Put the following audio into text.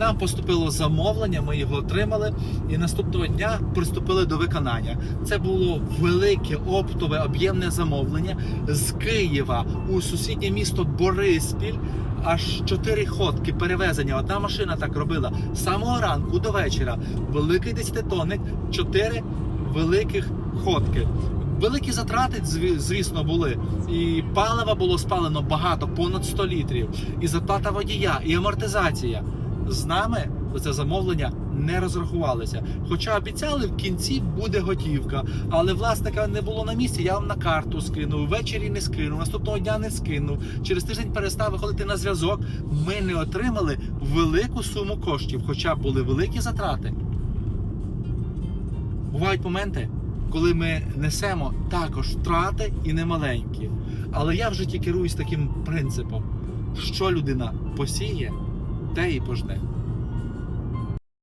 Нам поступило замовлення, ми його отримали, і наступного дня приступили до виконання. Це було велике оптове об'ємне замовлення з Києва у сусіднє місто Бориспіль. Аж чотири ходки перевезення. Одна машина так робила з самого ранку до вечора. Великий десятитонник, чотири великих ходки. Великі затрати, зві- звісно, були. І палива було спалено багато, понад 100 літрів. І зарплата водія, і амортизація. З нами за це замовлення не розрахувалися. Хоча обіцяли, в кінці буде готівка. Але власника не було на місці. Я вам на карту скинув. Ввечері не скинув, наступного дня не скинув. Через тиждень перестав виходити на зв'язок. Ми не отримали велику суму коштів, хоча були великі затрати. Бувають моменти, коли ми несемо також втрати і немаленькі. Але я в житті керуюсь таким принципом: що людина посіє, те і пожне.